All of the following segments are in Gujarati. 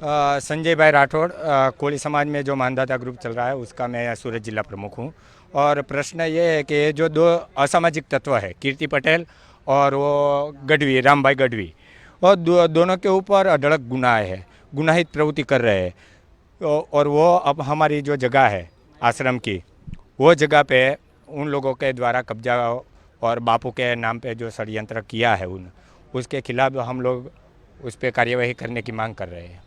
संजय भाई राठौड़ कोली समाज में जो मानदाता ग्रुप चल रहा है उसका मैं सूरत जिला प्रमुख हूँ। और प्रश्न ये है कि जो दो असामाजिक तत्व है कीर्ति पटेल और वो गढ़वी राम भाई गढ़वी और दो, दोनों के ऊपर अढड़क गुनाह है गुनाहित प्रवृत्ति कर रहे हैं। और वो अब हमारी जो जगह है आश्रम की वो जगह पे उन लोगों के द्वारा कब्जा और बापू के नाम पे जो षडयंत्र किया है उन उसके खिलाफ हम लोग उस पर कार्यवाही करने की मांग कर रहे हैं।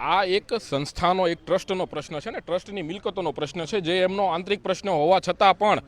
આ એક સંસ્થાનો એક ટ્રસ્ટનો પ્રશ્ન છે ને ટ્રસ્ટની મિલકતોનો પ્રશ્ન છે, જે એમનો આંતરિક પ્રશ્ન હોવા છતાં પણ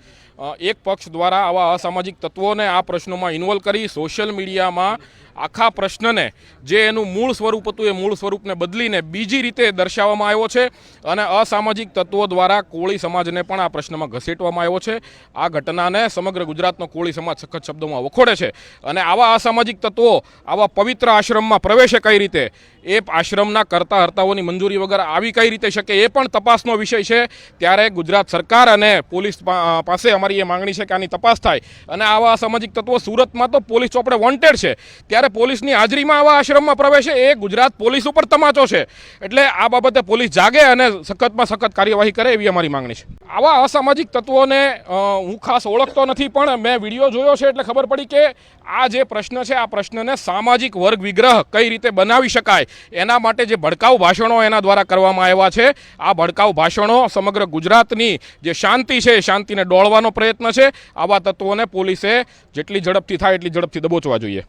એક પક્ષ દ્વારા આવા અસામાજિક તત્વોને આ પ્રશ્નોમાં ઇન્વોલ્વ કરી સોશિયલ મીડિયામાં આખા પ્રશ્નને જે એનું મૂળ સ્વરૂપ હતું એ મૂળ સ્વરૂપને બદલીને બીજી રીતે દર્શાવવામાં આવ્યો છે અને અસામાજિક તત્વો દ્વારા કોળી સમાજને પણ આ પ્રશ્નમાં ઘસેટવામાં આવ્યો છે. આ ઘટનાને સમગ્ર ગુજરાતનો કોળી સમાજ સખત શબ્દોમાં વખોડે છે અને આવા અસામાજિક તત્વો આવા પવિત્ર આશ્રમમાં પ્રવેશે કઈ રીતે? એ આશ્રમના કરતા હર્તાઓની મંજૂરી વગર આવી કઈ રીતે શકે એ પણ તપાસનો વિષય છે. ત્યારે ગુજરાત સરકાર અને પોલીસ પાસે અમારી એ માંગણી છે કે આની તપાસ થાય. અને આવા અસામાજિક તત્વો સુરતમાં તો પોલીસ ચોપડે વોન્ટેડ છે. ત્યારે પોલીસની હાજરીમાં આવા આશ્રમમાં પ્રવેશે એ ગુજરાત પોલીસ ઉપર તમાચો છે. એટલે આ બાબતે પોલીસ જાગે અને સખતમાં સખત કાર્યવાહી કરે એવી અમારી માંગણી છે. આવા અસામાજિક તત્વોને હું ખાસ ઓળખતો નથી, પણ મેં વીડિયો જોયો છે એટલે ખબર પડી કે આ જે પ્રશ્ન છે, આ પ્રશ્નને સામાજિક વર્ગ વિગ્રહ કઈ રીતે બનાવી શકાય, એના માટે જે ભડકાઉ ભાષણો એના દ્વારા કરવામાં આવ્યા છે, આ ભડકાઉ ભાષણો સમગ્ર ગુજરાતની જે શાંતિ છે, એ શાંતિને ડોળવાનો પ્રયત્ન છે. આવા તત્વોને પોલીસે જેટલી ઝડપથી થાય એટલી ઝડપથી દબોચવા જોઈએ.